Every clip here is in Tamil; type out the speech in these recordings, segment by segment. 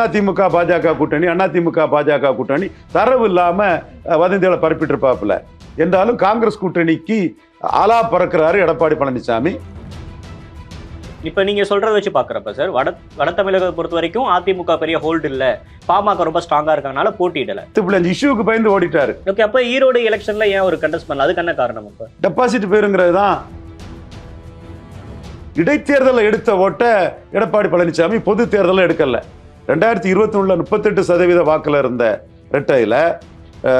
அதிமுக பாஜக கூட்டணி அதிமுக பாஜக கூட்டணி தரவு இல்லாம அஹ், வதந்திகளை பரப்பிட்டு இருப்பாப்புல என்றாலும் காங்கிரஸ் கூட்டணிக்கு ஆலா பறக்கிறாரு எடப்பாடி பழனிசாமி. இப்ப நீங்க சொல்றத வச்சு பாக்குறப்ப சார் வட வட தமிழகத்தை பொறுத்த வரைக்கும் அதிமுக பெரிய ஹோல்டு இல்ல. பாமக ரொம்ப ஸ்ட்ராங்கா இருக்கறனால போட்டியிடல. இந்த இஷ்யூக்கு பயந்து ஓடிட்டாரு. ஓகே அப்ப ஈரோடு எலெக்ஷன்ல ஏன் ஒரு கண்டஸ்ட் பண்ணல? அதுக்கு என்ன காரணம் இப்ப டெபாசிட் போயிருங்கிறது தான். இடைத்தேர்தலில் எடுத்த ஓட்டை எடப்பாடி பழனிசாமி பொது தேர்தலில் எடுக்கல. ரெண்டாயிரத்தி இருபத்தி ஒண்ணுல முப்பத்தெட்டு சதவீத வாக்குல இருந்த ரெட்டையில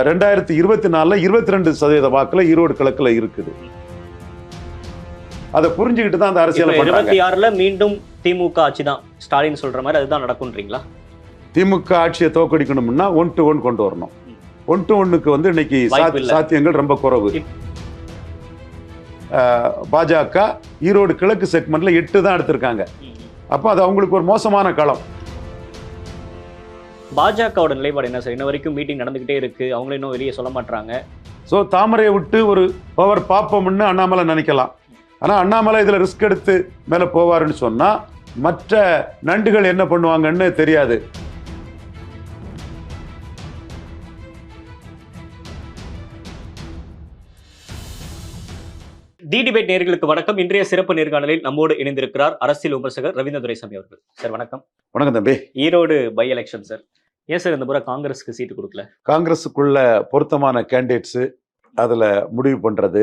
ரெண்டாயிரத்தி இருபத்தி நாலுல இருபத்தி ரெண்டு சதவீத வாக்குல ஈரோடு கிழக்குல இருக்குது. அதை புரிஞ்சுக்கிட்டு தான் அந்த அரசியல் இருபத்தி ஆறுல மீண்டும் திமுக ஆட்சி தான் ஸ்டாலின் சொல்ற மாதிரி அதுதான் நடக்கும்ன்றீங்களா? திமுக ஆட்சியை தோக்கடிக்கணும்னா ஒன் டு ஒன் கொண்டு வரணும். ஒன் டு ஒன்னுக்கு வந்து இன்னைக்கு. சாத்தியங்கள் ரொம்ப குறைவு. பாஜக ஈரோடு கிழக்கு செக்மெண்ட்ல எட்டு தான் எடுத்திருக்காங்க. அப்போ அது அவங்களுக்கு ஒரு மோசமான களம். பாஜகவோட நிலைப்பாடு என்ன சார் இன்ன வரைக்கும் மீட்டிங் நடந்துகிட்டே இருக்கு. அவங்களும் இன்னும் வெளியே சொல்ல மாட்டாங்க ஸோ தாமரையை விட்டு ஒரு பவர் பார்ப்போம்னு அண்ணாமலை நினைக்கலாம். ஆனால் அண்ணாமலை இதில் ரிஸ்க் எடுத்து மேலே போவாருன்னு சொன்னால் மற்ற நண்டுகள் என்ன பண்ணுவாங்கன்னு தெரியாது. டி டிபேட் நேர்களுக்கு வணக்கம். இன்றைய சிறப்பு நேர்காணலில் நம்மோடு இணைந்திருக்கிறார் அரசியல் விமர்சகர் ரவீந்திர துரைசாமி அவர்கள். சார் வணக்கம். வணக்கம் தம்பி. ஈரோடு பை எலெக்ஷன் சார் ஏன் சார் இந்த முறை காங்கிரஸ்க்கு சீட்டு கொடுக்கல? காங்கிரஸுக்குள்ள பொருத்தமான கேண்டிடேட்ஸு அதில் முடிவு பண்ணுறது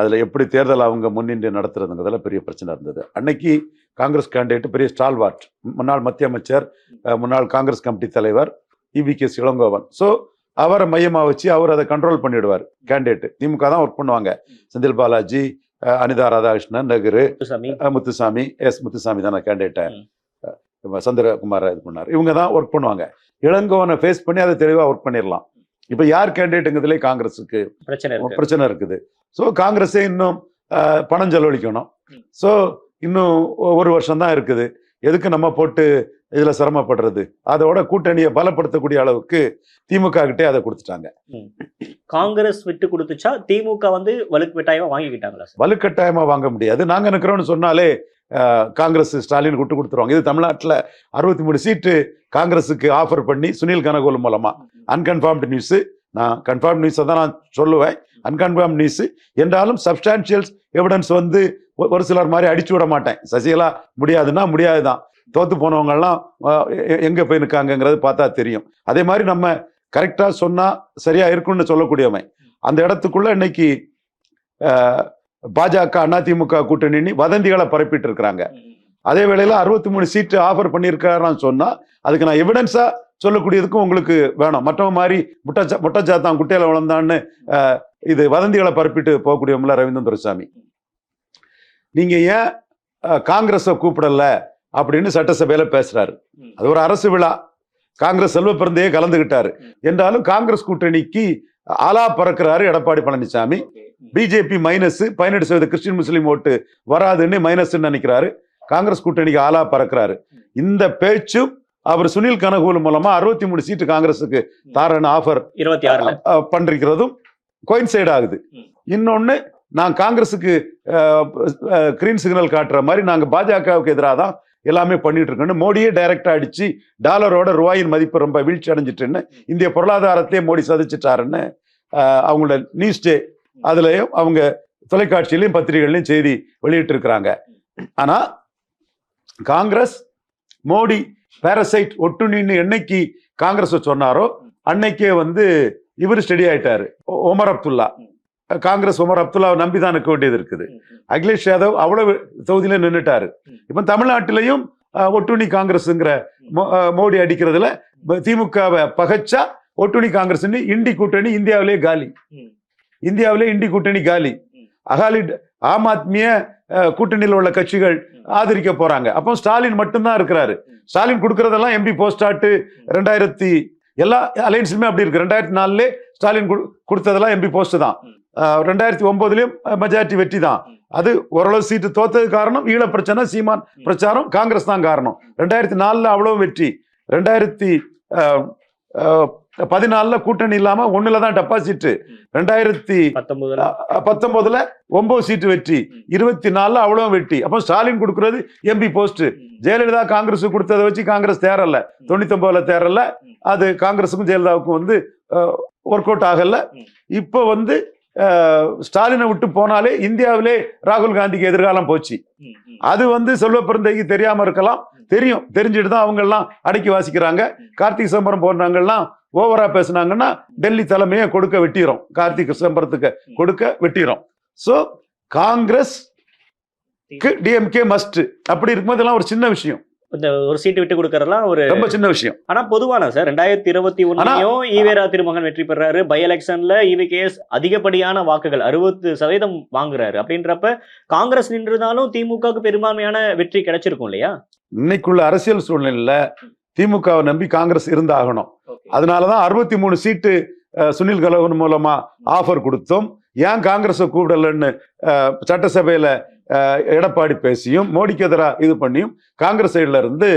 அதில் எப்படி தேர்தல் அவங்க முன்னின்று நடத்துறதுங்கிறதுல பெரிய பிரச்சனை இருந்தது. அன்னைக்கு காங்கிரஸ் கேண்டிடேட் பெரிய ஸ்டால்வார்ட் முன்னாள் மத்திய அமைச்சர் முன்னாள் காங்கிரஸ் கமிட்டி தலைவர் E V K Elangovan so அவரை மையமாக வச்சு அவர் அதை கண்ட்ரோல் பண்ணிடுவார். கேண்டிடேட் திமுக தான் ஒர்க் பண்ணுவாங்க. செந்தில் பாலாஜி அனிதா ராதாகிருஷ்ணன் நகரு முத்துசாமி. எஸ் முத்துசாமி தானே கேண்டிடேட்டை ம். சந்திரகுமார் இது பண்ணார். இவங்க தான் ஒர்க் பண்ணுவாங்க. இளங்கோவனை ஃபேஸ் பண்ணி அதை தெளிவாக ஒர்க் பண்ணிடலாம் இப்போ யார் கேண்டிடேட்டுங்கிறதுலே காங்கிரஸுக்கு பிரச்சனை இருக்கு. பிரச்சனை இருக்குது. ஸோ காங்கிரஸே இன்னும் பணம் செலவழிக்கணும். ஸோ இன்னும் ஒரு வருஷம் தான் இருக்குது. எதுக்கு நம்ம போட்டு இதில் சிரமப்படுறது? அதோட கூட்டணியை பலப்படுத்தக்கூடிய அளவுக்கு திமுக கிட்டே அதை கொடுத்துட்டாங்க. காங்கிரஸ் விட்டு கொடுத்துச்சா? திமுக வந்து வலுக்கு விட்டாயமா வாங்கிக்கிட்டாங்களா வலுக்கட்டாயமாக வாங்க முடியாது. நாங்கள் நிற்கிறோம்னு சொன்னாலே காங்கிரஸ் ஸ்டாலின் விட்டு கொடுத்துருவாங்க. இது தமிழ்நாட்டில் அறுபத்தி மூணு சீட்டு காங்கிரஸுக்கு ஆஃபர் பண்ணி சுனில் கனகோல் மூலமா. அன்கன்ஃபார்ம்டு நியூஸ் நான் கன்ஃபார்ம் நியூஸை தான் நான் சொல்லுவேன். அன்கன்ஃபார்ம் நியூஸ் என்றாலும் சப்ஸ்டான்ஷியல்ஸ் எவிடன்ஸ் வந்து ஒரு சிலர் மாதிரி அடிச்சு விட மாட்டேன். சசிகலா முடியாதுன்னா முடியாதுதான். தோத்து போனவங்கெல்லாம் எங்க போய் நிற்காங்கங்கிறது பார்த்தா தெரியும். அதே மாதிரி நம்ம கரெக்டா சொன்னா சரியா இருக்கும்னு சொல்லக்கூடியவன். அந்த இடத்துக்குள்ள இன்னைக்கு பாஜக அதிமுக கூட்டணி வதந்திகளை பரப்பிட்டு இருக்கிறாங்க அதே வேளையில அறுபத்தி மூணு சீட்டு ஆஃபர் பண்ணியிருக்காருன்னு சொன்னா அதுக்கு நான் எவிடன்ஸா சொல்லக்கூடியதுக்கும் உங்களுக்கு வேணும். மற்றவங்க மாதிரி முட்டச்சா முட்டச்சாத்தான் குட்டையில வளர்ந்தான்னு இது வதந்திகளை பரப்பிட்டு போகக்கூடியவங்கள ரவீந்திர துரைசாமி. நீங்க ஏன் காங்கிரஸை கூப்பிடல அப்படின்னு சட்டசபையில பேசுறாரு. அது ஒரு அரசு விழா. காங்கிரஸ் செல்வ பிறந்தையே கலந்துகிட்டாரு. என்றாலும் காங்கிரஸ் கூட்டணிக்கு ஆலா பறக்கிறாரு எடப்பாடி பழனிசாமி. பிஜேபி மைனஸ் பதினெட்டு சதவீத கிறிஸ்டின் முஸ்லீம் ஓட்டு வராதுன்னு மைனஸ் நினைக்கிறாரு. காங்கிரஸ் கூட்டணிக்கு ஆளா பறக்கிறாரு. இந்த பேச்சும் அவர் சுனில் கனகூல் மூலமா அறுபத்தி மூணு சீட்டு காங்கிரஸுக்கு தாரன்னு ஆஃபர் பண்றதும் கோயின்சைட் ஆகுது. இன்னொன்னு நான் காங்கிரஸுக்கு கிரீன் சிக்னல் காட்டுற மாதிரி நாங்கள் பாஜகவுக்கு எதிராக தான் எல்லாமே பண்ணிட்டு இருக்கோம்னு மோடியே டைரக்டாக அடிச்சு டாலரோட ரூபாயின் மதிப்பு ரொம்ப வீழ்ச்சி அடைஞ்சிட்டுன்னு இந்திய பொருளாதாரத்தையே மோடி சதிச்சிட்டாருன்னு அவங்களோட நியூஸ் டே அதுலயும் அவங்க தொலைக்காட்சியிலையும் பத்திரிகைகள்லையும் செய்தி வெளியிட்டிருக்கிறாங்க. ஆனால் காங்கிரஸ் மோடி பேரசைட் ஒட்டுணின்னு என்னைக்கு காங்கிரஸ் சொன்னாரோ அன்னைக்கே வந்து இவர் ஸ்டெடி ஆயிட்டாரு. ஒ- ஒமர் அப்துல்லா. காங்கிரஸ் ஒமர் அப்துல்லாவை நம்பி தான் நிற்க வேண்டியது இருக்குது அகிலேஷ் யாதவ் அவ்வளவு தொகுதியில நின்னுட்டாரு. இப்ப தமிழ்நாட்டிலையும் ஒட்டுணி காங்கிரஸ்ங்கிற மோடி அடிக்கிறதுல திமுகவை பகைச்சா ஒட்டுணி காங்கிரஸ் இண்டி கூட்டணி இந்தியாவிலே காலி. இந்தியாவிலே இண்டி கூட்டணி காலி. அகாலி ஆம் ஆத்மிய கூட்டணியில் உள்ள கட்சிகள் ஆதரிக்க போறாங்க. அப்போ ஸ்டாலின் மட்டும்தான் இருக்கிறாரு. ஸ்டாலின் கொடுக்கறதெல்லாம் எம்பி போஸ்டாட்டு ரெண்டாயிரத்தி எல்லா அலையன்ஸுமே அப்படி இருக்கு. ரெண்டாயிரத்தி நாலுல ஸ்டாலின் கொடு- கொடுத்ததெல்லாம் எம்பி போஸ்ட் தான். ரெண்டாயிரத்தி ஒன்பதுலயும் மெஜாரிட்டி வெற்றி தான். அது ஓரளவு சீட்டு தோத்தது காரணம் ஈழ பிரச்சனை சீமான். பிரச்சாரம் காங்கிரஸ் தான் காரணம். ரெண்டாயிரத்தி நாலுல அவ்வளவு வெற்றி. ரெண்டாயிரத்தி பதினாலுல கூட்டணி இல்லாம ஒண்ணுல தான் டெபாசிட் ரெண்டாயிரத்தி பத்தொன்பதுல ஒன்பது சீட்டு வெற்றி. இருபத்தி நாலுல அவ்வளவு வெற்றி. அப்போ ஸ்டாலின் கொடுக்கறது எம்பி போஸ்ட் ஜெயலலிதா காங்கிரஸ் கொடுத்ததை வச்சு காங்கிரஸ் தேரல தொண்ணூத்தி ஒன்பதுல தேரல அது காங்கிரஸுக்கும் ஜெயலலிதாவுக்கும் வந்து ஒர்க் அவுட் ஆகல. இப்போ வந்து ஸ்டாலினை விட்டு போனாலே இந்தியாவிலே ராகுல் காந்திக்கு எதிர்காலம் போச்சு. அது வந்து செல்வ பெருந்தைக்கு தெரியாம இருக்கலாம். தெரியும். தெரிஞ்சுட்டு தான் அவங்க எல்லாம் அடக்கி வாசிக்கிறாங்க. கார்த்திக் சிதம்பரம் போன்றவங்கெல்லாம் ஓவரா பேசுனாங்கன்னா டெல்லி தலைமையை கொடுக்க வெட்டிரும். கார்த்திக் சிதம்பரத்துக்கு கொடுக்க வெட்டிரும். சோ காங்கிரஸ் டிஎம்கே மஸ்ட் அப்படி இருக்கும்போது இதெல்லாம் ஒரு சின்ன விஷயம். இந்த ஒரு சீட்டு விட்டு கொடுக்கறதுலாம் ஒரு ரொம்ப சின்ன விஷயம். ஆனா பொதுவான சார். ரெண்டாயிரத்தி இருபத்தி ஒன்னுலயும் ஈவேரா திருமகன் வெற்றி பெறாரு. பை எலெக்ஷன்ல இவிகேஎஸ் அதிகப்படியான வாக்குகள் அறுபது சதவீதம் வாங்குறாரு. அப்படின்றப்ப காங்கிரஸ் நின்றுதாலும் திமுகவுக்கு பெரும்பான்மையான வெற்றி கிடைச்சிருக்கும் இல்லையா? இன்னைக்குள்ள அரசியல் சூழ்நிலையில திமுகவை நம்பி காங்கிரஸ் இருந்தாகணும். அதனாலதான் அறுபத்தி மூணு சீட்டு சுனில் கலவன் மூலமா ஆஃபர் கொடுத்தோம். ஏன் காங்கிரஸை கூப்பிடலன்னு சட்டசபையில எடப்பாடி பேசியும் மோடிக்கு எதிராக இது பண்ணியும் காங்கிரஸ் சைடுல இருந்து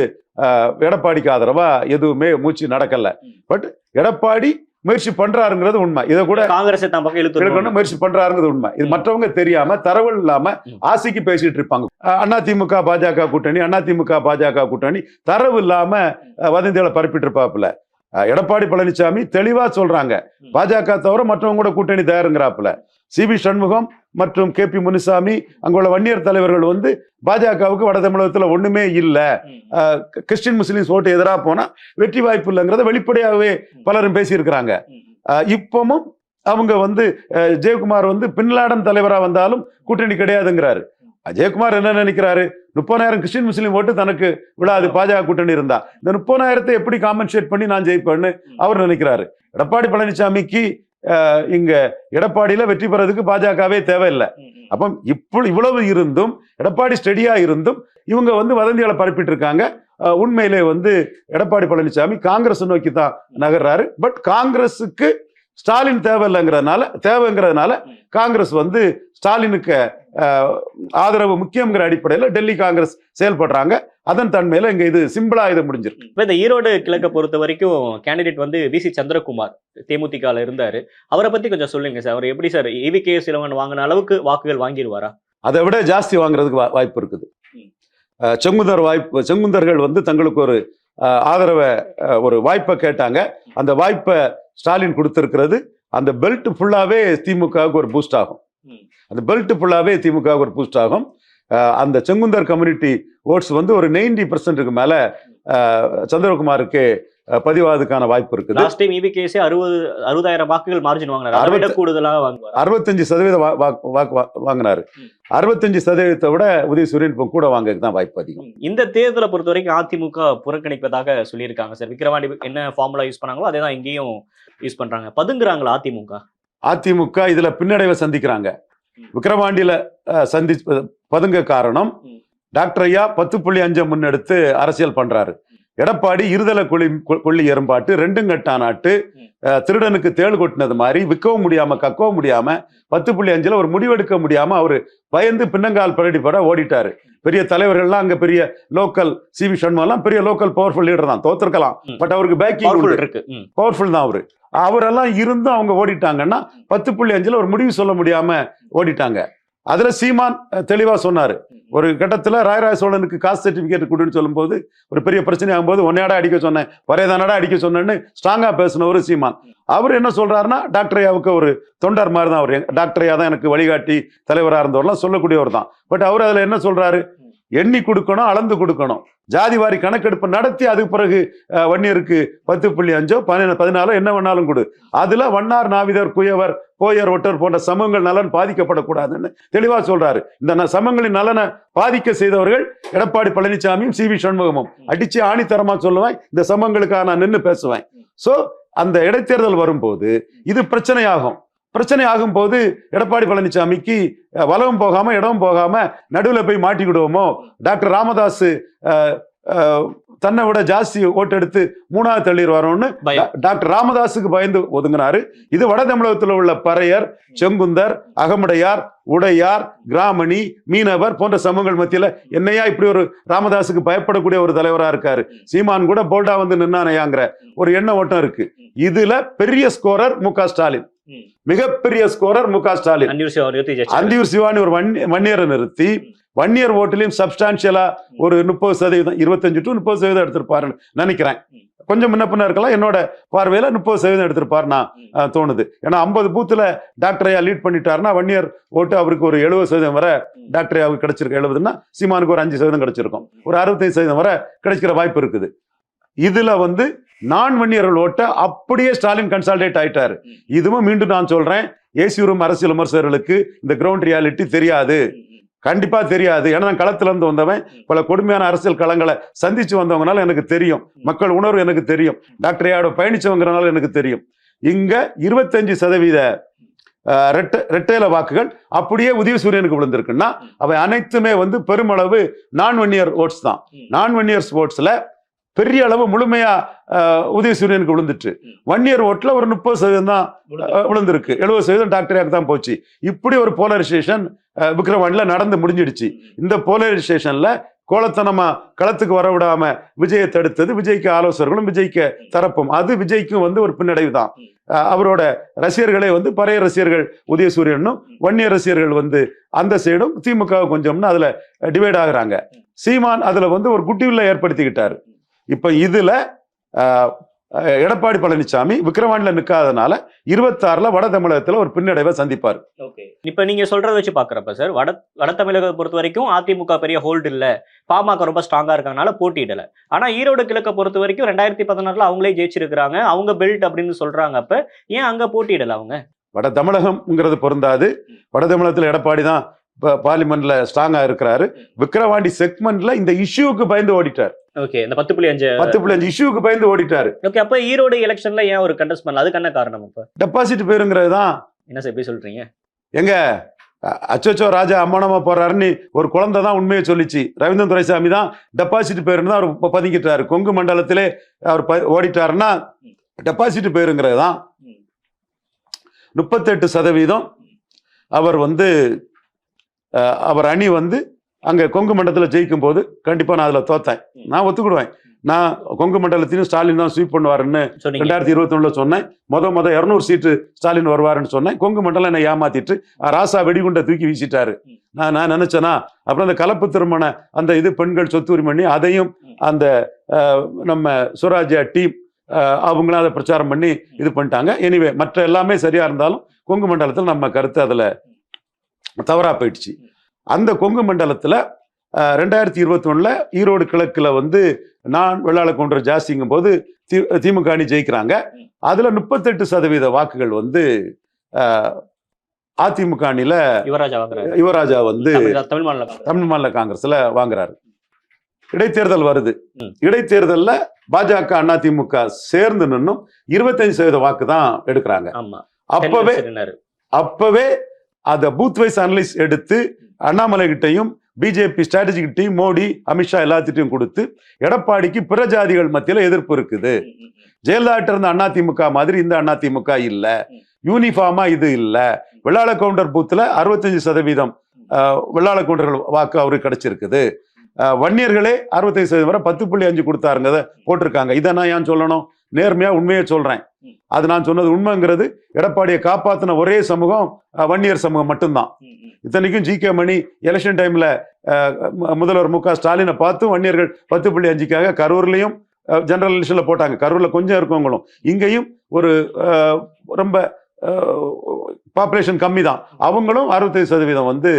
எடப்பாடிக்கு ஆதரவா எதுவுமே மூச்சு நடக்கல. பட் எடப்பாடி முயற்சி பண்றாருங்கிறது உண்மை. இதை கூட காங்கிரஸை இழுத்து முயற்சி பண்றாருங்கிறது உண்மை. இது. மற்றவங்க தெரியாம தரவல் இல்லாம. ஆசைக்கு பேசிட்டு இருப்பாங்க. அண்ணா திமுக பாஜக கூட்டணி அண்ணா திமுக பாஜக கூட்டணி தரவு இல்லாம வதந்திகளை பரப்பிட்டு இருப்பாப்புல எடப்பாடி பழனிசாமி தெளிவா சொல்றாங்க. பாஜக தவிர மற்றவங்க கூட கூட்டணி தயாருங்கிறாப்புல. சிபி சண்முகம் மற்றும் கே பி முனுசாமி அங்குள்ள வன்னியர் தலைவர்கள் வந்து பாஜகவுக்கு வட தமிழகத்துல ஒண்ணுமே இல்ல. கிறிஸ்டின் முஸ்லிம்ஸ் ஓட்டு எதிராக போனா வெற்றி வாய்ப்பு இல்லைங்கிறத வெளிப்படையாகவே பலரும் பேசியிருக்கிறாங்க. இப்பவும் அவங்க வந்து ஜெயக்குமார் வந்து பின்லாடன் தலைவரா வந்தாலும் கூட்டணி கிடையாதுங்கிறாரு. அஹ், ஜெயக்குமார் என்ன நினைக்கிறாரு? முப்பதாயிரம் கிறிஸ்டின் முஸ்லீம் ஓட்டு தனக்கு விழாது பாஜக கூட்டணி இருந்தா. இந்த முப்பதாயிரத்தை எப்படி காம்பன்சேட் பண்ணி நான் ஜெயிப்பேன்னு அவர் நினைக்கிறாரு. எடப்பாடி பழனிசாமிக்கு இங்க எடப்பாடியில வெற்றி பெறதுக்கு பாஜகவே தேவையில்லை. அப்போ இப்போ இவ்வளவு இருந்தும் எடப்பாடி ஸ்டெடியா இருந்தும் இவங்க வந்து வதந்திகளை பரப்பிட்டு இருக்காங்க உண்மையிலே வந்து எடப்பாடி பழனிசாமி காங்கிரஸ் நோக்கி தான் நகர்றாரு. பட் காங்கிரஸுக்கு ஸ்டாலின் தேவையில்லைங்கிறதுனால தேவைங்கிறதுனால காங்கிரஸ் வந்து ஸ்டாலினுக்கு ஆதரவு முக்கியங்கிற அடிப்படையில் டெல்லி காங்கிரஸ் செயல்படுறாங்க. அதன் தன்மையில இங்க இது சிம்பிளா இது முடிஞ்சிருக்கு. இப்ப இந்த ஈரோடு கிழக்க பொறுத்த வரைக்கும் கேண்டிடேட் வந்து வி சி சந்திரகுமார் தேமுதிகல இருந்தாரு. அவரை பத்தி கொஞ்சம் சொல்லுங்க சார். அவர் எப்படி சார்? ஏவிகே சிலவன் வாங்கின அளவுக்கு வாக்குகள் வாங்கிடுவாரா? அதை விட ஜாஸ்தி வாங்குறதுக்கு வாய்ப்பு இருக்குது. செங்குந்தர் வாய்ப்பு செங்குந்தர்கள் வந்து தங்களுக்கு ஒரு ஆதரவை ஒரு வாய்ப்பை கேட்டாங்க. அந்த வாய்ப்பை ஸ்டாலின் கொடுத்திருக்கிறது. அந்த பெல்ட் ஃபுல்லாவே திமுகவுக்கு ஒரு பூஸ்ட் ஆகும். அந்த பெல்ட் ஃபுல்லாவே திமுகவுக்கு ஒரு பூஸ்ட் ஆகும். அந்த செங்குந்தர் கம்யூனிட்டி ஓட்ஸ் வந்து ஒரு நைன்டி பர்சன்ட்டுக்கு மேல சந்திரகுமாருக்கு அஹ், பதிவாவதுக்கான வாய்ப்பு இருக்குது. லாஸ்ட் டைம் இவிகேஸே அறுபது அறுபதாயிரம் வாக்குகள் மார்ஜின் வாங்கினாரு. அறுபத்து- கூடுதலாக வாங்குவார். அறுபத்தஞ்சு சதவீத வாக்கு வாக்கு வாங்கினாரு. அறுபத்தஞ்சு சதவீதத்தை விட உதயசூரியன் இப்போ கூட வாங்குறதுக்கு தான் வாய்ப்பு அதிகம். இந்த தேர்தலை பொறுத்த வரைக்கும் அதிமுக புறக்கணிப்பதாக சொல்லியிருக்காங்க சார். விக்கிரவாண்டி என்ன ஃபார்முலா யூஸ் பண்ணாங்களோ அதே தான் இங்கேயும் யூஸ் பண்றாங்க. பதுங்குறாங்களா அதிமுக? அதிமுக இதுல பின்னடைவை சந்திக்கிறாங்க. விக்கிரவாண்டியில சந்தி பதுங்க காரணம். டாக்டர் ஐயா பத்து புள்ளி அஞ்சை முன்னெடுத்து அரசியல் பண்றாரு. எடப்பாடி இருதலை கொள்ளி கொள்ளி எறும்பாட்டு ரெண்டும் கட்டானாட்டு ம். அஹ், திருடனுக்கு தேள் கொட்டினது மாதிரி விற்கவும் முடியாம கக்கவும் முடியாம பத்து புள்ளி அஞ்சுல ஒரு முடிவெடுக்க முடியாம அவரு பயந்து பின்னங்கால் பரடி பட ஓடிட்டாரு. பெரிய தலைவர்கள்லாம் அங்க பெரிய லோக்கல் சிவி சண்முகம்லாம் பெரிய லோக்கல் பவர்ஃபுல் லீடர் தான். தோத்துருக்கலாம். பட் அவருக்கு பேக்கிங் இருக்கு. பவர்ஃபுல் தான் அவரு. அவரெல்லாம் இருந்தும் அவங்க ஓடிட்டாங்கன்னா பத்து புள்ளி அஞ்சுல ஒரு முடிவு சொல்ல முடியாம ஓடிட்டாங்க. அதுல சீமான் தெளிவா சொன்னாரு. ஒரு கட்டத்துல ராயராஜ சோழனுக்கு காஸ்ட் சர்டிபிகேட் கொடுன்னு சொல்லும்போது ஒரு பெரிய பிரச்சனை ஆகும்போது ஒன்னையாடா அடிக்க சொன்னேன். ஒரேதானடா அடிக்க சொன்னேன்னு ஸ்ட்ராங்கா பேசினவர் சீமான். அவர் என்ன சொல்றாருன்னா டாக்டர் ஐயாவுக்கு ஒரு தொண்டர் மாதிரி தான் அவர். டாக்டர் ஐயா தான் எனக்கு வழிகாட்டி தலைவராக இருந்தவர்லாம் சொல்லக்கூடியவர் தான். பட் அவர் அதுல என்ன சொல்றாரு? எண்ணி கொடுக்கணும் அளந்து கொடுக்கணும். ஜாதி வாரி கணக்கெடுப்பு நடத்தி அதுக்கு பிறகு வன்னியருக்கு பத்து புள்ளி அஞ்சோ பதின பதினாலோ என்ன வேணாலும் கொடு. அதுல வண்ணார் நாவிதர் குயவர் கோயர் ஒட்டர் போன்ற சமூகங்கள் நலன் பாதிக்கப்படக்கூடாதுன்னு தெளிவா சொல்றாரு. இந்த சமங்களின் சமூகங்களின் நலனை பாதிக்க செய்தவர்கள் எடப்பாடி பழனிசாமியும் சி வி சண்முகமும். அடிச்சு ஆணித்தரமா சொல்லுவேன் இந்த சமூகங்களுக்காக நான் நின்று பேசுவேன். சோ அந்த இடைத்தேர்தல் வரும்போது இது பிரச்சனையாகும். பிரச்சனை ஆகும்போது எடப்பாடி பழனிசாமிக்கு அஹ், வலவும் போகாம இடமும் போகாம நடுவுல போய் மாட்டிக்கிடுவோமோ? டாக்டர் ராமதாஸ் தன்னை விட ஜாஸ்தி ஓட்டெடுத்து மூணாவது தள்ளிடுவாரோன்னு டாக்டர் ராமதாஸுக்கு பயந்து ஒதுங்கினாரு. இது வட தமிழகத்தில் உள்ள பறையர் செங்குந்தர் அகமுடையார் உடையார் கிராமணி மீனவர் போன்ற சமூகங்கள் மத்தியில என்னையா இப்படி ஒரு ராமதாஸுக்கு பயப்படக்கூடிய ஒரு தலைவரா இருக்காரு சீமான் கூட போல்டா வந்து நின்னானையாங்கிற ஒரு எண்ண ஓட்டம் இருக்கு இதுல பெரிய ஸ்கோரர் மு ஸ்டாலின். மிகப்பெரிய ஸ்கோரர் மு ஸ்டாலின். அந்தியூர் சிவானி ஒரு வன்னி வன்னியரை நிறுத்தி வன்னியர் ஓட்டிலையும் சப்ஸ்டான்சியலா ஒரு முப்பது சதவீதம் இருபத்தஞ்சு டு முப்பது சதவீதம் எடுத்திருப்பாருன்னு நினைக்கிறேன் கொஞ்சம் முன்ன பின்ன இருக்கலாம். என்னோட பார்வையில முப்பது சதவீதம் எடுத்திருப்பார் நான் தோணுது. ஏன்னா ஐம்பது பூத்துல டாக்டர் ஐயா லீட் பண்ணிட்டாருன்னா வன்னியர் ஓட்டு அவருக்கு ஒரு எழுபது சதவீதம் வரை டாக்டர் ஐயாவுக்கு கிடைச்சிருக்கு. எழுபதுன்னா சீமானுக்கு ஒரு அஞ்சு சதவீதம் கிடைச்சிருக்கும். ஒரு அறுபத்தைந்து சதவீதம் வரை கிடைக்கிற வாய்ப்பு இருக்குது. இதுல வந்து நான் வன்னியர்கள் ஓட்ட அப்படியே ஸ்டாலின் கன்சால்டேட் ஆயிட்டாரு. இதுவும் மீண்டும் நான் சொல்றேன். ஏசி ரூம் அரசியல் விமர்சகர்களுக்கு இந்த கிரவுண்ட் ரியாலிட்டி தெரியாது. கண்டிப்பா தெரியாது. ஏன்னா நான் களத்துல இருந்து வந்தவன். பல கொடுமையான அரசியல் களங்களை சந்திச்சு வந்தவங்கனால எனக்கு தெரியும். மக்கள் உணர்வு எனக்கு தெரியும். டாக்டர் ஐயாவோட பயணிச்சவங்கிறனால எனக்கு தெரியும். இங்க இருபத்தஞ்சு சதவீத ரெட்ட ரெட்டையில வாக்குகள். அப்படியே உதயசூரியனுக்கு விழுந்திருக்குன்னா அவை அனைத்துமே வந்து பெருமளவு நான் வன்னியர் ஓட்ஸ் தான் நான் வன்னியர்ஸ் ஓட்ஸ்ல பெரிய அளவு முழுமையா உதயசூரியனுக்கு விழுந்துட்டு. வன்னியர் ஓட்டுல ஒரு முப்பது சதவீதம் தான் விழுந்திருக்கு. எழுபது சதவீதம் டாக்டர் தான் போச்சு. இப்படி ஒரு போலரைசேஷன் விக்ரவாண்டில நடந்து முடிஞ்சிடுச்சு. இந்த போலரைசேஷன்ல கோலத்தனமா களத்துக்கு வர விடாம விஜயை தடுத்தது விஜய்க்கு ஆலோசகர்களும் விஜய்க்கு தரப்பும். அது விஜய்க்கும் வந்து ஒரு பின்னடைவு தான். அவரோட ரசிகர்களே வந்து பழைய ரசிகர்கள் உதயசூரியனும் வன்னியர் ரசிகர்கள் வந்து அந்த சைடும் திமுக கொஞ்சம்னு அதுல டிவைட் ஆகுறாங்க. சீமான் அதுல வந்து ஒரு குட்டியுள்ள ஏற்படுத்திக்கிட்டாரு. இப்ப இதுல எடப்பாடி பழனிசாமி விக்கிரவாண்டில நிக்காதனால இருபத்தாறுல வட தமிழகத்துல ஒரு பின்னடைவை சந்திப்பார். இப்ப நீங்க சொல்றத வச்சு பாக்குறப்ப சார் வட வட தமிழகத்தை பொறுத்த வரைக்கும் அதிமுக பெரிய ஹோல்டு இல்ல. பாமக ரொம்ப ஸ்ட்ராங்கா இருக்கறனால போட்டியிடல ஆனா ஈரோடு கிழக்க பொறுத்த வரைக்கும் ரெண்டாயிரத்தி பதினாறுல அவங்களே ஜெயிச்சிருக்காங்க அவங்க பெல்ட் அப்படின்னு சொல்றாங்க அப்ப ஏன் அங்க போட்டியிடல அவங்க? வட தமிழகம்ங்கிறது பொருந்தாது. வட தமிழகத்துல எடப்பாடி தான் இப்ப பார்லிமெண்ட்ல ஸ்ட்ராங்கா இருக்கிறாரு. விக்கிரவாண்டி செக்மெண்ட்ல இந்த இஷ்யூக்கு பயந்து ஓடிட்டார். ஓகே இந்த பத்து புள்ளி அஞ்சு பத்து புள்ளி அஞ்சு இஷ்யூக்கு பயந்து ஓடிட்டாரு. ஓகே அப்ப ஈரோடு எலெக்ஷன்ல ஏன் ஒரு கண்டஸ்ட் பண்ணல? அதுக்கு என்ன காரணம் இப்ப டெபாசிட் போயிருங்கிறது தான். என்ன சார் எப்படி சொல்றீங்க? எங்க? அச்சச்சோ ராஜா அம்மானமா போறாருன்னு ஒரு குழந்தை தான் உண்மையை சொல்லிச்சு. ரவீந்திரன் துரைசாமி தான் டெபாசிட் போயிருன்னு தான் அவர் பதுங்கிட்டாரு. கொங்கு மண்டலத்திலே அவர் ஓடிட்டாருன்னா டெபாசிட் போயிருங்கிறது தான். முப்பத்தெட்டு சதவீதம். அவர் வந்து அவர் அணி வந்து அங்க கொங்கு மண்டலத்தில் ஜெயிக்கும் போது கண்டிப்பா நான் அதுல தோத்தேன். நான் ஒத்துக்கிடுவேன். நான் கொங்கு மண்டலத்தையும் ஸ்டாலின் தான் ஸ்வீப் பண்ணுவாருன்னு ரெண்டாயிரத்தி இருபத்தி சொன்னேன். முத முத இருநூறு சீட்டு ஸ்டாலின் வருவாருன்னு சொன்னேன். கொங்கு மண்டலம் என்னை ஏமாத்திட்டு ராசா வெடிகுண்டை தூக்கி வீசிட்டாரு. நான் நான் நினைச்சேனா அப்புறம் அந்த கலப்பு திருமண அந்த இது பெண்கள் சொத்து உரிமை அதையும் அந்த நம்ம சுவராஜ்யா டீம் அவங்களும் அதை பிரச்சாரம் பண்ணி இது பண்ணிட்டாங்க. எனிவே மற்ற எல்லாமே சரியா இருந்தாலும் கொங்கு மண்டலத்தில் நம்ம கருத்து அதுல தவறா போயிடுச்சு. அந்த கொங்கு மண்டலத்துல ரெண்டாயிரத்தி இருபத்தி ஒண்ணுல ஈரோடு கிழக்குல வந்து நான் வெள்ளாள கவுண்டர் ஜாஸ்திங்கும் போது தி- திமுக அணி ஜெயிக்கிறாங்க. அதுல முப்பத்தெட்டு சதவீத வாக்குகள் வந்து அதிமுக அணியில யுவராஜா வந்து தமிழ் மாநில காங்கிரஸ்ல வாங்குறாரு. இடைத்தேர்தல் வருது. இடைத்தேர்தல்ல பாஜக அதிமுக சேர்ந்து நின்னும் இருபத்தஞ்சு சதவீத வாக்கு தான் எடுக்கிறாங்க. அப்பவே. அப்பவே அத பூத் வைஸ் அனலைஸ் எடுத்து அண்ணாமலை கிட்டையும் BJP strategic team Modi Amit Shah எல்லாத்திட்டையும் கொடுத்து எடப்பாடிக்கு பிற ஜாதிகள் மத்தியில் எதிர்ப்பு இருக்குது. ஜெயலலிதா இருந்த அண்ணா திமுக மாதிரி இந்த அண்ணா திமுக இல்லை யூனிஃபார்மா இது இல்லை. வெள்ளாள கவுண்டர் பூத்தில் அறுபத்தஞ்சு சதவீதம் வெள்ளாள கவுண்டர்கள் வாக்கு அவருக்கு கிடைச்சிருக்குது. வன்னியர்களே அறுபத்தஞ்சு சதவீதம் வரை பத்து புள்ளி அஞ்சு கொடுத்தாருங்க போட்டிருக்காங்க. இதை நான் ஏன் சொல்லணும்? நேர்மையா உண்மையை சொல்றேன். அது நான் சொன்னது உண்மைங்கிறது எடப்பாடியை காப்பாத்தின ஒரே சமூகம் வன்னியர் சமூகம் மட்டும்தான். இத்தனைக்கும் ஜி. கே. மணி எலெக்ஷன் டைம்ல முதல்வர் மு. க. ஸ்டாலினை பார்த்தும் வன்னியர்கள் பத்து புள்ளி அஞ்சுக்காக கரூர்லயும் ஜெனரல் எலெக்ஷன்ல போட்டாங்க. கரூர்ல கொஞ்சம் இருக்கவங்களும். இங்கேயும் ஒரு ரொம்ப பாப்புலேஷன் கம்மி தான் அவங்களும் அறுபத்தைந்து சதவீதம் வந்து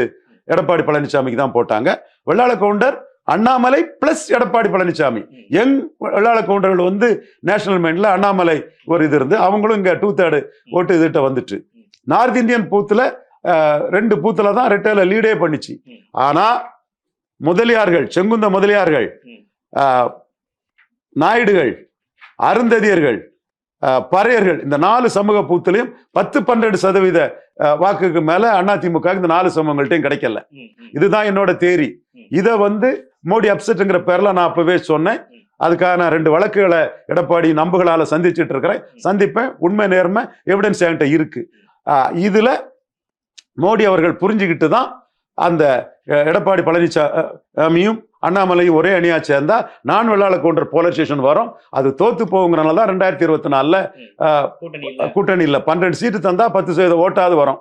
எடப்பாடி பழனிசாமிக்கு தான் போட்டாங்க. வெள்ளாள கவுண்டர் அண்ணாமலை பிளஸ் எடப்பாடி பழனிசாமி. யங் வெள்ளாள கவுண்டர்கள் வந்து நேஷனல் மைண்ட்ல அண்ணாமலை ஒரு இது இருந்து அவங்களும் இங்க டூ தேர்டு ஓட்டு இதுகிட்ட வந்துட்டு. நார்த் இந்தியன் பூத்துல ரெண்டு பூத்துல தான் ரெட்டையில லீடே பண்ணிச்சு. ஆனா முதலியார்கள் செங்குந்த முதலியார்கள் நாயுடுகள் அருந்ததியர்கள் பறையர்கள் இந்த நாலு சமூக பூத்துலையும் பத்து பன்னெண்டு சதவீத வாக்குக்கு மேல அதிமுக இந்த நாலு சமூகங்கள்ட்டையும் கிடைக்கல. இதுதான் என்னோட தேரி. இதை வந்து மோடி அப்செட்டுங்கிற பேர்ல நான் அப்பவே சொன்னேன் அதுக்காக நான் ரெண்டு வழக்குகளை எடப்பாடி நம்புகளால சந்திச்சுட்டு இருக்கிறேன் சந்திப்பேன் உண்மை நேர்மை எவிடன்ஸ் என்கிட்ட இருக்கு இதில் இதுல மோடி அவர்கள் புரிஞ்சுக்கிட்டு தான் அந்த எடப்பாடி பழனிசாமியும் அண்ணாமலையும் ஒரே அணியா சேர்ந்தா நான் வெள்ளாள கவுண்டர் போலரைசேஷன் வரும். அது தோத்து போகுங்கிறனால தான் ரெண்டாயிரத்தி இருபத்தி நாலுல கூட்டணி இல்ல. பன்னெண்டு சீட்டு தந்தா பத்து சதவீத ஓட்டாவது வரும்.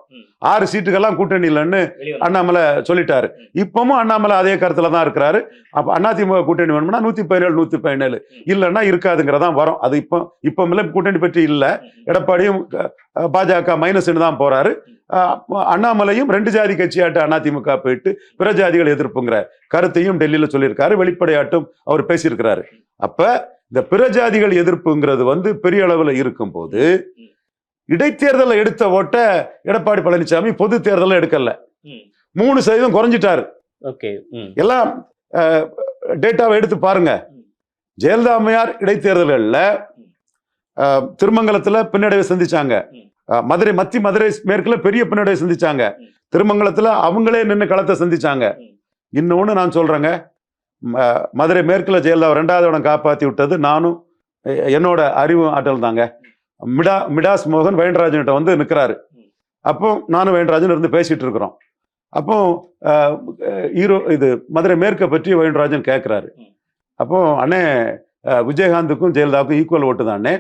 ஆறு சீட்டுக்கெல்லாம் கூட்டணி இல்லைன்னு அண்ணாமலை சொல்லிட்டாரு. இப்பவும் அண்ணாமலை அதே கருத்துல தான் இருக்கிறாரு. அப்ப அதிமுக கூட்டணி வேணும்னா நூத்தி பதினேழு நூத்தி பதினேழு. இல்லைன்னா இருக்காதுங்கிறதான் வரும். அது இப்போ இப்போ கூட்டணி பற்றி இல்ல. எடப்பாடியும் பாஜக மைனஸ்னு தான் போறாரு. அண்ணாமலையும் ரெண்டு ஜாதி கட்சியாட்டு அதிமுக போயிட்டு பிற ஜாதிகள் எதிர்ப்புங்கிற கருத்தையும் டெல்லியில சொல்லியிருக்காரு வெளிப்படையாட்டும் அவர் பேசியிருக்கிறாரு. அப்ப இந்த பிற ஜாதிகள் எதிர்ப்புங்கிறது வந்து பெரிய அளவுல இருக்கும்போது இடைத்தேர்தலில் எடுத்த ஓட்ட எடப்பாடி பழனிசாமி பொது தேர்தலில் எடுக்கல. மூணு சதவீதம் குறைஞ்சிட்டாரு. எல்லாம் டேட்டாவை எடுத்து பாருங்க. ஜெயலலிதா அம்மையார் இடைத்தேர்தல்கள்ல திருமங்கலத்துல பின்னடைவை சந்திச்சாங்க. மதுரை மத்தி மதுரை மேற்குல பெரிய பின்னடைவை சந்திச்சாங்க. திருமங்கலத்தில் திருமங்கலத்துல அவங்களே நின்று களத்தை சந்திச்சாங்க. இன்னொன்று இன்னொன்னு நான் சொல்றேங்க. மதுரை மேற்குல ஜெயலலிதா ரெண்டாவது இடம் காப்பாத்தி விட்டது நானும் என்னோட அறிவு ஆற்றல் தாங்க. மிடா மிடாஸ் மோகன் வேண்டராஜன்கிட்ட வந்து நிற்கிறாரு அப்போ நானும் வேண்டராஜன் இருந்து பேசிட்டு இருக்கிறோம். அப்போ ஈரோ இது மதுரை மேற்கை பற்றி வேண்டராஜன் கேட்குறாரு அப்போ அண்ணே விஜயகாந்துக்கும் ஜெயலலிதாவுக்கும் ஈக்குவல் ஓட்டு தானே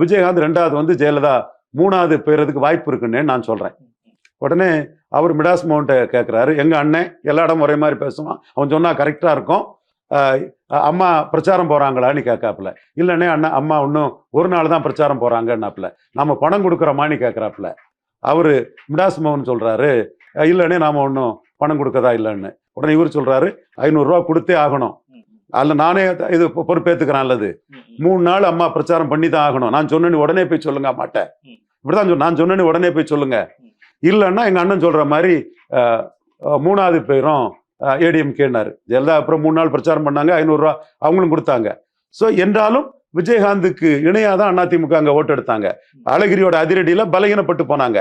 விஜயகாந்த் ரெண்டாவது வந்து ஜெயலலிதா மூணாவது பெயறதுக்கு வாய்ப்பு இருக்குன்னு நான் சொல்கிறேன் உடனே அவர் மிடாஸ் மோகன்ட்ட கேட்குறாரு எங்கள் அண்ணன் எல்லா இடம் ஒரே மாதிரி பேசுவான். அவன் சொன்னால் கரெக்டாக இருக்கும். அம்மா பிரச்சாரம் போகிறாங்களான்னு கேட்காப்புல. இல்லைன்னே அண்ணா அம்மா இன்னும் ஒரு நாள் தான் பிரச்சாரம் போகிறாங்கன்னாப்புல நம்ம பணம் கொடுக்குறோமான்னு கேட்குறாப்புல. அவர் மிடாஸ் மோகன் சொல்கிறாரு இல்லைன்னே நாம் ஒன்றும் பணம் கொடுக்கதா இல்லைன்னு. உடனே இவர் சொல்கிறாரு ஐநூறுரூவா கொடுத்தே ஆகணும். அதில் நானே இது பொ- பொறுப்பேத்துக்கிறேன் அல்லது. மூணு நாள் அம்மா பிரச்சாரம் பண்ணி தான் ஆகணும். நான் சொன்னேன்னு உடனே போய் சொல்லுங்க மாட்டேன். இப்படிதான் சொன்ன நான் சொன்னேன்னு உடனே போய் சொல்லுங்க. இல்லைன்னா எங்க அண்ணன் சொல்ற மாதிரி மூணாவது பேரும் ஏடிஎம்கேனாரு. ஜெயலலிதா அப்புறம் மூணு நாள் பிரச்சாரம் பண்ணாங்க ஐநூறுரூவா அவங்களும் கொடுத்தாங்க. ஸோ என்றாலும் விஜயகாந்துக்கு இணையாக தான் அதிமுக அங்கே ஓட்டு எடுத்தாங்க அழகிரியோட அதிரடியில பலகீனப்பட்டு போனாங்க.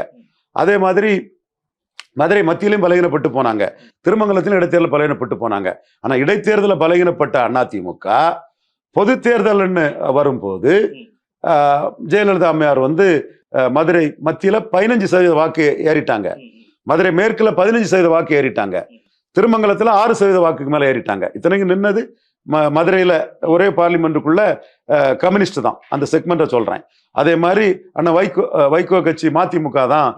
அதே மாதிரி மதுரை மத்தியிலும் பலகீனப்பட்டு போனாங்க. திருமங்கலத்திலும் இடைத்தேர்தல் பலகீனப்பட்டு போனாங்க. ஆனா இடைத்தேர்தலில் பலகீனப்பட்ட அதிமுக பொது தேர்தல்னு வரும்போது ஜெயலலிதா அம்மையார் வந்து மதுரை மத்தியில பதினஞ்சு சதவீத வாக்கு ஏறிட்டாங்க. மதுரை மேற்குல பதினஞ்சு சதவீத வாக்கு ஏறிட்டாங்க. திருமங்கலத்துல ஆறு சதவீத வாக்குக்கு மேல ஏறிட்டாங்க. இத்தனைக்கும் நின்னது ம மதுரையில ஒரே பார்லிமெண்ட்டுக்குள்ள கம்யூனிஸ்ட் தான். அந்த செக்மெண்ட்டை சொல்றேன். அதே மாதிரி அண்ணன் வைகோ வைகோ கட்சி மதிமுக தான்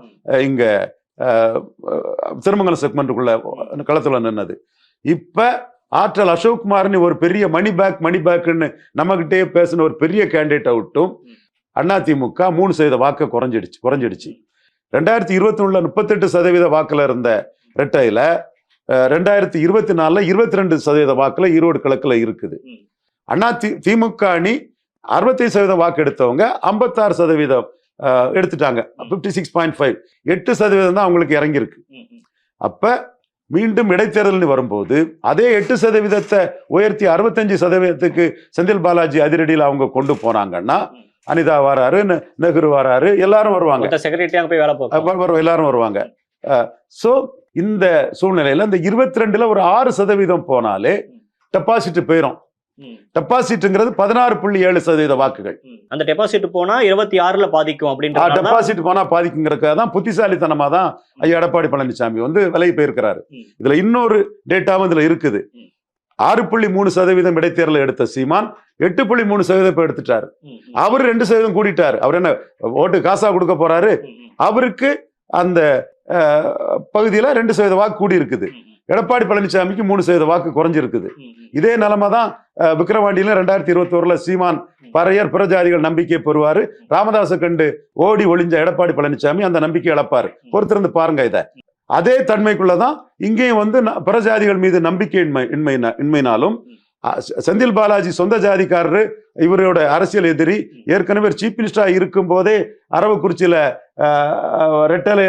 இங்கே திருமங்கலம் செக்மெண்ட்டுக்குள்ள களத்துல நின்னது. இப்ப ஆற்றல் அசோக்குமார்னு ஒரு பெரிய மணி பேக் மணி பேக்குன்னு நம்மகிட்டே பேசின ஒரு பெரிய கேண்டிடேட்டை விட்டும் அதிமுக மூணு சதவீத வாக்கு குறைஞ்சிடுச்சு குறைஞ்சிடுச்சு. ரெண்டாயிரத்தி இருபத்தி ஒண்ணுல முப்பத்தெட்டு சதவீத வாக்குல இருந்த ரெட்டையில ரெண்டாயிரத்தி இருபத்தி நாலுல இருபத்தி ரெண்டு சதவீத வாக்குல ஈரோடு கிழக்குல இருக்குது. அண்ணா தி திமுக அணி அறுபத்தைந்து சதவீதம் வாக்கு எடுத்தவங்க ஐம்பத்தாறு சதவீதம் எடுத்துட்டாங்க. ஃபிஃப்டி சிக்ஸ் பாயிண்ட் ஃபைவ் எட்டு சதவீதம் தான் அவங்களுக்கு இறங்கியிருக்கு. அப்ப மீண்டும் இடைத்தேர்தல்னு வரும்போது அதே எட்டு சதவீதத்தை உயர்த்தி அறுபத்தஞ்சு சதவீதத்துக்கு செந்தில் பாலாஜி அதிரடியில் அவங்க கொண்டு போனாங்கன்னா அனிதா வராரு நெஹ்ரு வராரு எல்லாரும் வருவாங்க. மொத்த செக்ரட்டரி அங்க போய் வேலை எல்லாரும் வருவாங்க. ஸோ இந்த சூழ்நிலையில இந்த இருபத்தி ரெண்டுல ஒரு ஆறு சதவீதம் போனாலே டெபாசிட் போயிடும் டெபாசிட்ங்கிறது பதினாறு புள்ளி ஏழு சதவீத வாக்குகள். அந்த டெபாசிட் போனா இருபத்தி ஆறுல பாதிக்கும் அப்படின்ற டெபாசிட் போனா பாதிக்குங்கிறதுக்காக தான் புத்திசாலித்தனமா தான் ஐயா எடப்பாடி பழனிசாமி வந்து விலகி போயிருக்கிறாரு. இதுல இன்னொரு டேட்டாவும் இதுல இருக்குது. ஆறு புள்ளி மூணு சதவீதம் இடைத்தேர்தல் எடுத்த சீமான் எட்டு புள்ளி மூணு சதவீதம் இப்ப எடுத்துட்டாரு. அவர் ரெண்டு சதவீதம் கூட்டிட்டாரு அவர் என்ன ஓட்டு காசா கொடுக்க போறாரு? அவருக்கு அந்த பகுதியில ரெண்டு சதவீத வாக்கு கூடி இருக்குது எடப்பாடி பழனிசாமிக்கு மூணு சதவீத வாக்கு குறைஞ்சிருக்குது. இதே நிலைமை தான் விக்கிரவாண்டியில ரெண்டாயிரத்தி இருபத்தோருல சீமான் பறையர் பிரஜாதிகள் நம்பிக்கை பெறுவாரு. ராமதாச கண்டு ஓடி ஒளிஞ்ச எடப்பாடி பழனிசாமி அந்த நம்பிக்கை இழப்பாரு. பொறுத்திருந்து பாருங்க இத. அதே தன்மைக்குள்ளதான் இங்கேயும் வந்து பிரஜாதிகள் மீது நம்பிக்கை இன்மை இன்மையின இன்மையினாலும் செந்தில் பாலாஜி சொந்த ஜாதிக்காரரு இவரோட அரசியல் எதிரி ஏற்கனவே சீஃப் மினிஸ்டரா இருக்கும் போதே அரவக்குறிச்சியில ரெட்டலை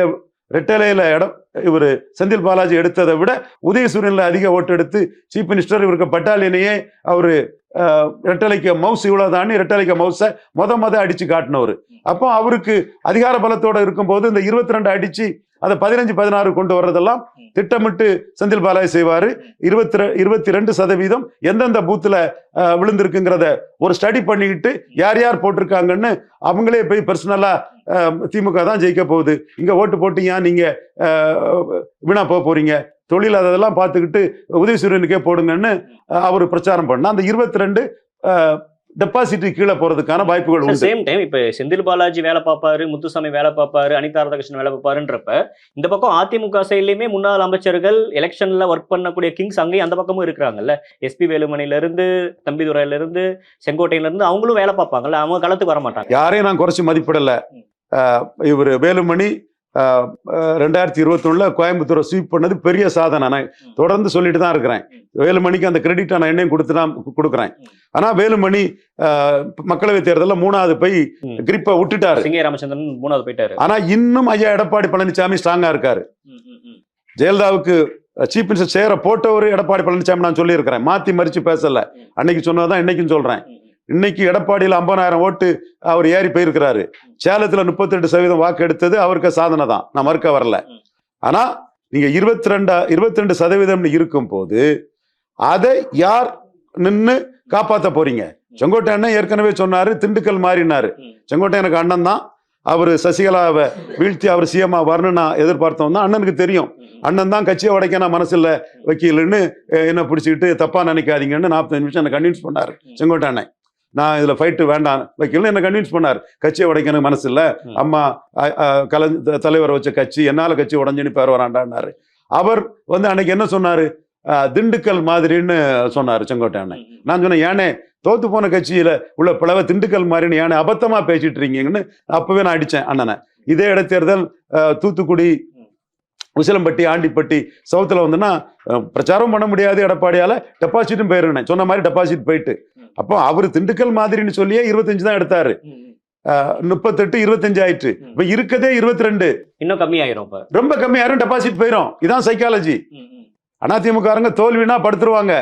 ரெட்டலையில இடம் இவர் செந்தில் பாலாஜி எடுத்ததை விட உதயசூரியனில் அதிக ஓட்டு எடுத்து சீஃப் மினிஸ்டர் இவருக்கு பட்டாலினையே அவர் ரெட்டலைக்க ரெட்டலைக்கு மவுஸ் இவ்வளவுதான்னு ரெட்டலைக்கு மவுஸை மொத மொத அடித்து காட்டினவர். அப்போ அவருக்கு அதிகார பலத்தோடு இருக்கும்போது இந்த இருபத்தி ரெண்டு அடித்து அதை பதினஞ்சு பதினாறு கொண்டு வர்றதெல்லாம் திட்டமிட்டு செந்தில் பாலாஜி செய்வாரு. இருபத்தி இருபத்தி ரெண்டு சதவீதம் எந்தெந்த பூத்துல விழுந்திருக்குங்கிறத ஒரு ஸ்டடி பண்ணிக்கிட்டு யார் யார் போட்டிருக்காங்கன்னு அவங்களே போய் பர்சனலா திமுக தான் ஜெயிக்க போகுது. இங்க ஓட்டு போட்டீங்க நீங்க அஹ், வீணா போக போறீங்க? தொழில் அதெல்லாம் பார்த்துக்கிட்டு உதவி சூரியனுக்கே போடுங்கன்னு அவர் பிரச்சாரம் பண்ணா அந்த இருபத்தி ரெண்டு டெபாசிட் கீழே போறதுக்கான வாய்ப்புகள் உண்டு. சேம் டைம் இப்ப செந்தில் பாலாஜி வேலை பார்ப்பாரு முத்துசாமி வேலை பார்ப்பாரு அனிதா ராதாகிருஷ்ணன் வேலை பார்ப்பாருன்றப்ப இந்த பக்கம் அதிமுக சைட்லயுமே முன்னாள் அமைச்சர்கள் எலெக்ஷன்ல ஒர்க் பண்ணக்கூடிய கிங்ஸ் அங்கேயும் அந்த பக்கமும் இருக்கிறாங்கல்ல. எஸ்பி வேலுமணில இருந்து தம்பிதுரையில இருந்து செங்கோட்டையில இருந்து அவங்களும் வேலை பார்ப்பாங்கல்ல. அவங்க களத்துக்கு வர மாட்டாங்க யாரையும் நான் குறைச்சி மதிப்பிடல. இவர் வேலுமணி ரெண்டாயிரத்தி இருபத்தொன்னுல கோயம்புத்தூரை ஸ்வீப் பண்ணது பெரிய சாதனை. நான் தொடர்ந்து சொல்லிட்டு தான் இருக்கிறேன். வேலுமணிக்கு அந்த கிரெடிட்டை நான் என்னையும் கொடுத்து தான் கொடுக்குறேன். ஆனா வேலுமணி மக்களவை தேர்தலில் மூணாவது போய். கிரிப்பை விட்டுட்டாரு. சிங்கை ராமச்சந்திரன் மூணாவது போயிட்டாரு. ஆனா இன்னும் ஐயா எடப்பாடி பழனிசாமி ஸ்ட்ராங்கா இருக்காரு. ஜெயலலிதாவுக்கு சீஃப் மினிஸ்டர் சேர போட்டவர் எடப்பாடி பழனிசாமி நான் சொல்லியிருக்கிறேன். மாத்தி மறிச்சு பேசல. அன்னைக்கு சொன்னதான் இன்னைக்கும் சொல்றேன். இன்னைக்கு எடப்பாடியில் ஐம்பதாயிரம் ஓட்டு அவர் ஏறி போயிருக்கிறாரு. சேலத்துல முப்பத்தெட்டு சதவீதம் வாக்கு எடுத்தது அவருக்கு சாதனை தான். நான் மறுக்க வரல. ஆனால் ஆனா நீங்க இருபத்தி ரெண்டா இருபத்தி ரெண்டு சதவீதம்னு இருக்கும் போது அதை யார் நின்று காப்பாற்ற போறீங்க? செங்கோட்டை அண்ணன் ஏற்கனவே சொன்னாரு திண்டுக்கல் மாறினாரு. செங்கோட்டை எனக்கு அண்ணன் தான். அவர் சசிகலாவை வீழ்த்தி அவர் சிஎம்மா வரணும்னு நான் எதிர்பார்த்தோம் தான். அண்ணனுக்கு தெரியும். அண்ணன் தான் கட்சியை உடைக்க நான் மனசில் வைக்கலன்னு என்ன பிடிச்சிக்கிட்டு தப்பா நினைக்காதீங்கன்னு நாற்பத்தஞ்சு நிமிஷம் என்ன கன்வின்ஸ் பண்ணாரு. செங்கோட்டை அண்ணன். நான் இதுல ஃபைட்டு வேண்டாம். வைக்கலன்னு என்ன கன்வின்ஸ் பண்ணார். கட்சியை உடைக்கணும் மனசு இல்ல. அம்மா கலை தலைவர் வச்ச கட்சி என்னால கட்சி உடஞ்சுன்னு பேர் வராண்டான்னாரு. அவர் வந்து அன்னைக்கு என்ன சொன்னாரு? திண்டுக்கல் மாதிரின்னு சொன்னாரு செங்கோட்டை அண்ணன். நான் சொன்னேன் ஏனே தோத்து போன கட்சியில உள்ள பிளவ திண்டுக்கல் மாதிரின்னு ஏனே அபத்தமா பேசிட்டு இருக்கீங்கன்னு அப்பவே நான் அடிச்சேன் அண்ணனை. இதே இடைத்தேர்தல் தூத்துக்குடி உசிலம்பட்டி ஆண்டிப்பட்டி சவுத்துல வந்துன்னா பிரச்சாரம் பண்ண முடியாது எடப்பாடியால. டெபாசிட்டும் போயிருந்தேன். சொன்ன மாதிரி டெபாசிட் போயிட்டு. அப்போ அவர் திண்டுக்கல் மாதிரின்னு சொல்லியே இருபத்தஞ்சு தான் எடுத்தாரு. முப்பத்தெட்டு இருபத்தஞ்சு ஆயிட்டு இப்ப இருக்கதே இருபத்தி ரெண்டு இன்னும் கம்மியாயிரும் ரொம்ப கம்மியாயிரும் டெபாசிட் போயிரும். இதான் சைக்காலஜி அதிமுககாரங்க தோல்வினா படுத்துருவாங்க.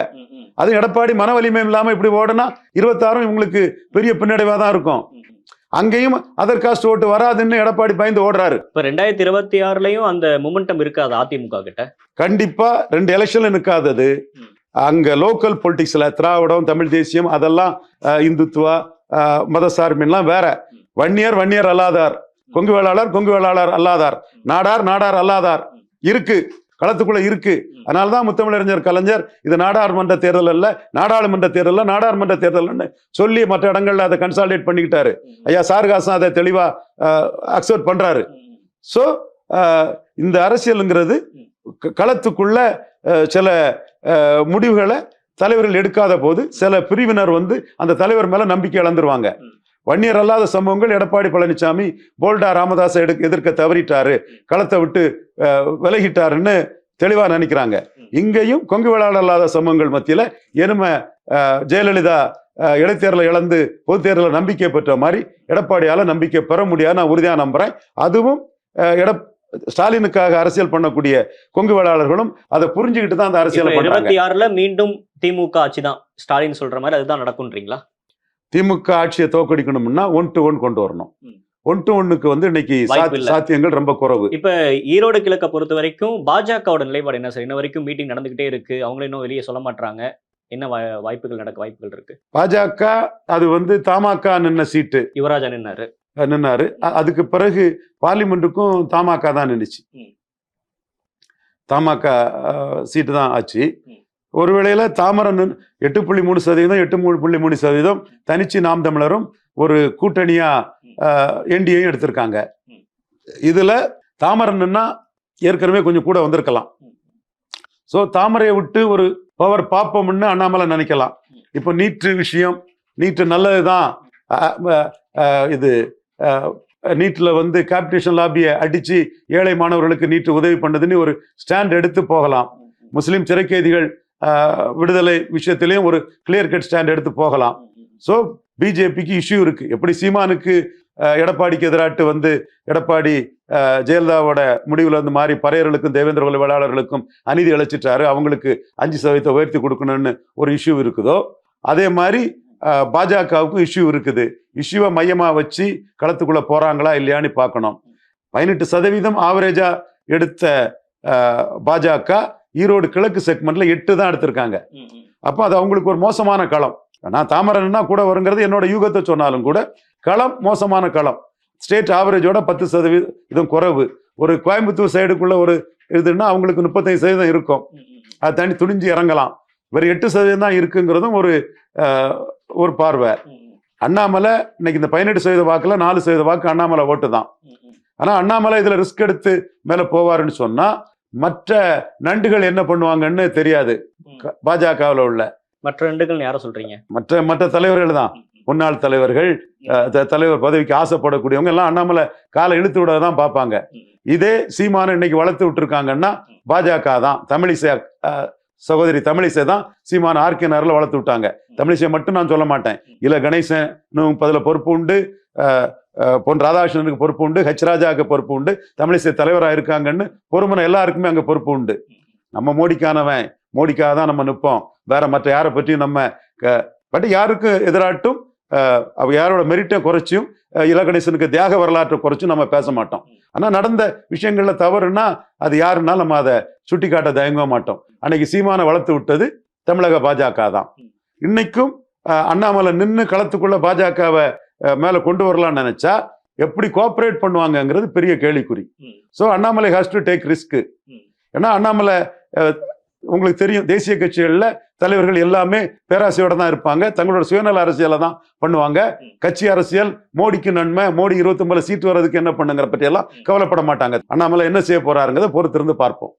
அது எடப்பாடி மன வலிமை இல்லாம இப்படி ஓடுனா இருபத்தாறும் இவங்களுக்கு பெரிய பின்னடைவா தான் இருக்கும். அங்கேயும் அதர் காஸ்ட் ஓட்டு வராதுன்னு எடப்பாடி பயந்து ஓடுறாரு. இப்ப ரெண்டாயிரத்தி இருபத்தி ஆறுலயும் அந்த மொமெண்டம் இருக்காது அதிமுக கிட்ட? கண்டிப்பா ரெண்டு எலெக்ஷன்ல நிற்காதது ம். அங்கே லோக்கல் பொலிட்டிக்ஸில் திராவிடம் தமிழ் தேசியம் அதெல்லாம் இந்துத்துவா அஹ், மதசார்பின்லாம் வேற. வன்னியர் வன்னியர் அல்லாதார். கொங்கு வேளாளர் கொங்கு வேளாளர் அல்லாதார். நாடார் நாடார் அல்லாதார். இருக்கு. களத்துக்குள்ள இருக்கு. அதனாலதான் முத்தமிழறிஞர் கலைஞர் இது நாடாளுமன்ற தேர்தல் அல்ல நாடாளுமன்ற தேர்தல் நாடாளுமன்ற தேர்தல்னு சொல்லி மற்ற இடங்கள்ல அதை கன்சால்டேட் பண்ணிக்கிட்டாரு. ஐயா சாருகாசன் அதை தெளிவா அக்செப்ட் பண்றாரு. ஸோ இந்த அரசியலுங்கிறது க- களத்துக்குள்ள சில முடிவுகளை தலைவர்கள் எடுக்காத போது சில பிரிவினர் வந்து அந்த தலைவர் மேல நம்பிக்கை இழந்துருவாங்க. வன்னியர் அல்லாத சம்பவங்கள் எடப்பாடி பழனிசாமி போல்டா ராமதாஸை எடுக்க எதிர்க்க தவறிட்டாரு களத்தை விட்டு விலகிட்டாருன்னு தெளிவா நினைக்கிறாங்க. இங்கேயும் கொங்கு வேளாளர் அல்லாத சம்பவங்கள் மத்தியில அஹ், ஜெயலலிதா இடைத்தேர்தலை இழந்து பொது தேர்தலில் நம்பிக்கை பெற்ற மாதிரி எடப்பாடியால நம்பிக்கை பெற முடியாது. நான் உறுதியா நம்புறேன். அதுவும் அஹ், எட ஸ்டாலினுக்காக அரசியல் பண்ணக்கூடிய கொங்கு வேளாளர்களும் அதை புரிஞ்சுக்கிட்டு தான் அந்த அரசியலை இருபத்தி ஆறுல மீண்டும் திமுக ஆட்சி தான் ஸ்டாலின் சொல்ற மாதிரி அதுதான் நடக்கும்ன்றீங்களா? திமுக ஆட்சியை தோக்கடிக்கணும்னா ஒன் டு ஒன் கொண்டு வரணும். ஒன் டு ஒன்னுக்கு வந்து இன்னைக்கு. சாத்தியங்கள் ரொம்ப குறைவு. இப்ப ஈரோடு கிழக்க பொறுத்த வரைக்கும் பாஜகவோட நிலைப்பாடு என்ன சார்? இன்ன வரைக்கும் மீட்டிங் நடந்துகிட்டே இருக்கு. அவங்களும் இன்னும் வெளியே சொல்ல மாட்டாங்க என்ன வாய்ப்புகள் நடக்க வாய்ப்புகள் இருக்கு? பாஜக அது வந்து தமாக நின்ன சீட்டு. யுவராஜா நின்னாரு. நின்னாரு அதுக்கு பிறகு பார்லிமெண்ட்டுக்கும் தமாக தான் நின்றுச்சு. தமாக சீட்டு தான் ஆச்சு. ஒரு வேளையில தாமரன் எட்டு புள்ளி மூணு சதவீதம் எட்டு மூணு புள்ளி மூணு சதவீதம் தனிச்சு நாம் தமிழரும் ஒரு கூட்டணியா என்டிஏயும் எடுத்திருக்காங்க. இதுல தாமரன்னா ஏற்கனவே கொஞ்சம் கூட வந்திருக்கலாம். ஸோ தாமரையை விட்டு ஒரு பவர் பார்ப்போம்னு அண்ணாமலை நினைக்கலாம். இப்போ நீட்டு விஷயம் நீட்டு நல்லதுதான் இது நீட்டில் வந்து கேபிடேஷன் லாபியை அடித்து ஏழை மாணவர்களுக்கு நீட்டு உதவி பண்ணதுன்னு ஒரு ஸ்டாண்ட் எடுத்து போகலாம். முஸ்லீம் சிறைக்கைதிகள் விடுதலை விஷயத்திலையும் ஒரு கிளியர் கட் ஸ்டாண்ட் எடுத்து போகலாம். ஸோ பிஜேபிக்கு இஷ்யூ இருக்குது எப்படி சீமானுக்கு எடப்பாடிக்கு எதிராட்டு வந்து எடப்பாடி ஜெயலலிதாவோட முடிவில் வந்து மாறி பறையர்களுக்கும் தேவேந்திர குல வேளாளர்களுக்கும் அநீதி இழைச்சிட்டாரு அவங்களுக்கு அஞ்சு சதவீதத்தை உயர்த்தி கொடுக்கணும்னு ஒரு இஷ்யூ இருக்குதோ அதே மாதிரி பாஜகவுக்கும் இஷ்யூ இருக்குது. இஷ்யூவை மையமா வச்சு களத்துக்குள்ள போறாங்களா இல்லையான்னு பார்க்கணும். பதினெட்டு சதவீதம் ஆவரேஜா எடுத்த பாஜக ஈரோடு கிழக்கு செக்மெண்ட்ல எட்டு தான் எடுத்திருக்காங்க. அப்போ அது அவங்களுக்கு ஒரு மோசமான களம். நான் தாமரன்னா கூட வருங்கிறது என்னோட யூகத்தை சொன்னாலும் கூட களம் மோசமான களம். ஸ்டேட் ஆவரேஜோட பத்து சதவீதம் குறைவு. ஒரு கோயம்புத்தூர் சைடுக்குள்ள ஒரு இதுன்னா அவங்களுக்கு முப்பத்தைந்து சதவீதம் இருக்கும். அது தாண்டி துணிஞ்சு இறங்கலாம். வெறும் எட்டு சதவீதம் தான் இருக்குங்கிறதும் ஒரு ஒரு பார்வை. அண்ணாமலை இன்னைக்கு இந்த பதினெட்டு சதவீத வாக்குல நாலு சதவீத வாக்கு அண்ணாமலை ஓட்டு தான். ஆனா அண்ணாமலை இதுல ரிஸ்க் எடுத்து மேல போவாருன்னு சொன்னா மற்ற நண்டுகள் என்ன பண்ணுவாங்கன்னு தெரியாது. பாஜகவில் உள்ள. மற்ற ரெண்டுகள் யாரை சொல்றீங்க? மற்ற மற்ற தலைவர்கள் தான். முன்னாள் தலைவர்கள் தலைவர் பதவிக்கு ஆசைப்படக்கூடியவங்க எல்லாம் அண்ணாமலை காலை இழுத்து விட தான் பார்ப்பாங்க. இதே சீமான இன்னைக்கு வளர்த்து விட்டுருக்காங்கன்னா பாஜக தான் தமிழிசை சகோதரி தமிழிசை தான் சீமான ஆர்கே நகரில் வளர்த்து விட்டாங்க. தமிழிசை மட்டும் நான் சொல்ல மாட்டேன். இல்லை கணேசனும் அதில் பொறுப்பு உண்டு. பொன் ராதாகிருஷ்ணனுக்கு பொறுப்பு உண்டு. ஹெச் ராஜாவுக்கு பொறுப்பு உண்டு. தமிழிசை தலைவராக இருக்காங்கன்னு பொறுமனை எல்லாருக்குமே அங்கே பொறுப்பு உண்டு. நம்ம மோடிக்கானவன். மோடிக்காக தான் நம்ம நிற்போம். வேற மற்ற யாரை பற்றியும் நம்ம பட் யாருக்கு எதிராட்டும் அவ யாரோட மெரிட்டை குறைச்சியும் அஹ், இல கணேசனுக்கு தியாக வரலாற்றை குறைச்சும் நம்ம பேச மாட்டோம். ஆனா நடந்த விஷயங்கள்ல தவறுனா அது யாருன்னா நம்ம அதை சுட்டி காட்ட தயங்க மாட்டோம். அன்னைக்கு சீமானை வளர்த்து விட்டது தமிழக பாஜக தான். இன்னைக்கும் அண்ணாமலை நின்று களத்துக்குள்ள பாஜகவை மேல கொண்டு வரலாம்னு நினைச்சா எப்படி கோஆபரேட் பண்ணுவாங்கங்கிறது பெரிய கேள்விக்குறி. So Annamalai has to take risk. ஏன்னா அண்ணாமலை உங்களுக்கு தெரியும் தேசிய கட்சிகளில் தலைவர்கள் எல்லாமே பேராசையோட தான் இருப்பாங்க. தங்களோட சுயநல அரசியலை தான் பண்ணுவாங்க. கட்சி அரசியல் மோடிக்கு நன்மை மோடி இருபத்தொன்பது சீட்டு வர்றதுக்கு என்ன பண்ணுங்கிற பற்றி எல்லாம் கவலைப்பட மாட்டாங்க. அண்ணாமலை என்ன செய்ய போறாருங்கிறத பொறுத்திருந்து பார்ப்போம்.